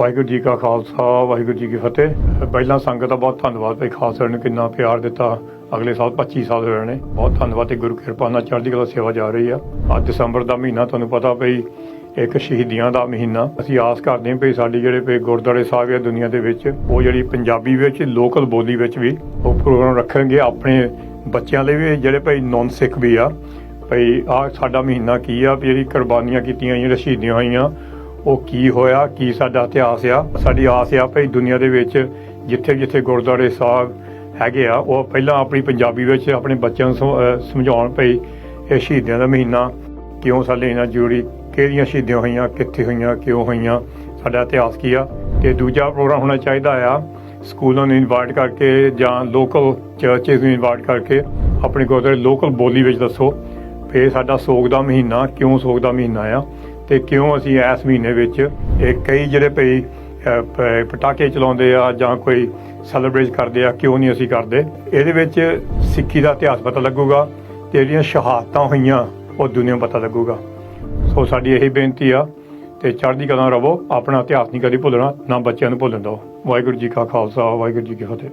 ਵਾਹਿਗੁਰੂ ਜੀ ਕਾ ਖਾਲਸਾ, ਵਾਹਿਗੁਰੂ ਜੀ ਕੀ ਫਤਿਹ। ਪਹਿਲਾਂ ਸੰਗਤ ਦਾ ਬਹੁਤ ਧੰਨਵਾਦ ਭਾਈ ਖਾਲਸਾ ਨੇ ਕਿੰਨਾ ਪਿਆਰ ਦਿੱਤਾ ਅਗਲੇ ਸਾਲ 25 ਸਾਲ ਹੋਏ ਨੇ। ਬਹੁਤ ਧੰਨਵਾਦ ਤੇ ਗੁਰੂ ਕਿਰਪਾ ਨਾਲ ਚੜ੍ਹਦੀ ਕਲਾ ਸੇਵਾ ਜਾ ਰਹੀ ਆ। ਅੱਜ ਦਸੰਬਰ ਦਾ ਮਹੀਨਾ ਤੁਹਾਨੂੰ ਪਤਾ ਭਈ, ਇੱਕ ਸ਼ਹੀਦੀਆਂ ਦਾ ਮਹੀਨਾ। ਅਸੀਂ ਆਸ ਕਰਦੇ ਹਾਂ ਭਈ ਸਾਡੀ ਜਿਹੜੇ ਭਈ ਗੁਰਦੁਆਰੇ ਸਾਹਿਬ ਆ ਦੁਨੀਆ ਦੇ ਵਿੱਚ, ਉਹ ਜਿਹੜੀ ਪੰਜਾਬੀ ਵਿੱਚ, ਲੋਕਲ ਬੋਲੀ ਵਿੱਚ ਵੀ ਉਹ ਪ੍ਰੋਗਰਾਮ ਰੱਖਣਗੇ। ਆਪਣੇ ਬੱਚਿਆਂ ਲਈ ਵੀ ਜਿਹੜੇ ਭਈ ਨੌਨ ਸਿੱਖ ਵੀ ਆ। ਭਈ ਆ ਸਾਡਾ ਮਹੀਨਾ ਕੀ ਆ? ਵੀ ਜਿਹੜੀ ਕੁਰਬਾਨੀਆਂ ਕੀਤੀਆਂ ਜਿਹੜੀਆਂ ਸ਼ਹੀਦੀਆਂ ਹੋਈਆਂ ਉਹ ਕੀ ਹੋਇਆ, ਕੀ ਸਾਡਾ ਇਤਿਹਾਸ ਆ? ਸਾਡੀ ਆਸ ਆ ਭਈ ਦੁਨੀਆ ਦੇ ਵਿੱਚ ਜਿੱਥੇ ਜਿੱਥੇ ਗੁਰਦੁਆਰੇ ਸਾਹਿਬ ਹੈਗੇ ਆ, ਉਹ ਪਹਿਲਾਂ ਆਪਣੀ ਪੰਜਾਬੀ ਵਿੱਚ ਆਪਣੇ ਬੱਚਿਆਂ ਨੂੰ ਸਮਝਾਉਣ ਭਈ ਇਹ ਸ਼ਹੀਦੀਆਂ ਦਾ ਮਹੀਨਾ ਕਿਉਂ ਸਾਡੇ ਨਾਲ ਜ਼ਰੂਰੀ ਕਿਹੜੀਆਂ ਸ਼ਹੀਦੀਆਂ ਹੋਈਆਂ, ਕਿੱਥੇ ਹੋਈਆਂ, ਕਿਉਂ ਹੋਈਆਂ, ਸਾਡਾ ਇਤਿਹਾਸ ਕੀ ਆ? ਤੇ ਦੂਜਾ ਪ੍ਰੋਗਰਾਮ ਹੋਣਾ ਚਾਹੀਦਾ ਆ, ਸਕੂਲਾਂ ਨੂੰ ਇਨਵਾਈਟ ਕਰਕੇ ਜਾਂ ਲੋਕਲ ਚਰਚਸ ਨੂੰ ਇਨਵਾਈਟ ਕਰਕੇ ਆਪਣੇ ਗੁਰਦੁਆਰੇ ਲੋਕਲ ਬੋਲੀ ਵਿੱਚ ਦੱਸੋ ਫੇਰ ਸਾਡਾ ਸੋਗ ਦਾ ਮਹੀਨਾ ਕਿਉਂ ਸੋਗ ਦਾ ਮਹੀਨਾ ਆ? ਤੇ ਕਿਉਂ ਅਸੀਂ ਇਸ ਮਹੀਨੇ ਵਿੱਚ ਇਹ ਕਈ ਜਿਹੜੇ ਭਈ ਪਟਾਕੇ ਚਲਾਉਂਦੇ ਆ ਜਾਂ ਕੋਈ ਸੈਲੀਬ੍ਰੇਟ ਕਰਦੇ ਆ, ਕਿਉਂ ਨਹੀਂ ਅਸੀਂ ਕਰਦੇ? ਇਹਦੇ ਵਿੱਚ ਸਿੱਖੀ ਦਾ ਇਤਿਹਾਸ ਪਤਾ ਲੱਗੂਗਾ ਤੇ ਜਿਹੜੀਆਂ ਸ਼ਹਾਦਤਾਂ ਹੋਈਆਂ, ਉਹ ਦੁਨੀਆ ਪਤਾ ਲੱਗੂਗਾ। ਸੋ ਸਾਡੀ ਇਹੀ ਬੇਨਤੀ ਆ ਤੇ ਚੜ੍ਹਦੀ ਕਲਾ ਰਵੋ ਆਪਣਾ ਇਤਿਹਾਸ ਨਹੀਂ ਕਦੀ ਭੁੱਲਣਾ, ਨਾ ਬੱਚਿਆਂ ਨੂੰ ਭੁੱਲਣ ਦਿਓ। ਵਾਹਿਗੁਰੂ ਜੀ ਕਾ ਖਾਲਸਾ, ਵਾਹਿਗੁਰੂ ਜੀ ਕੀ ਫਤਿਹ।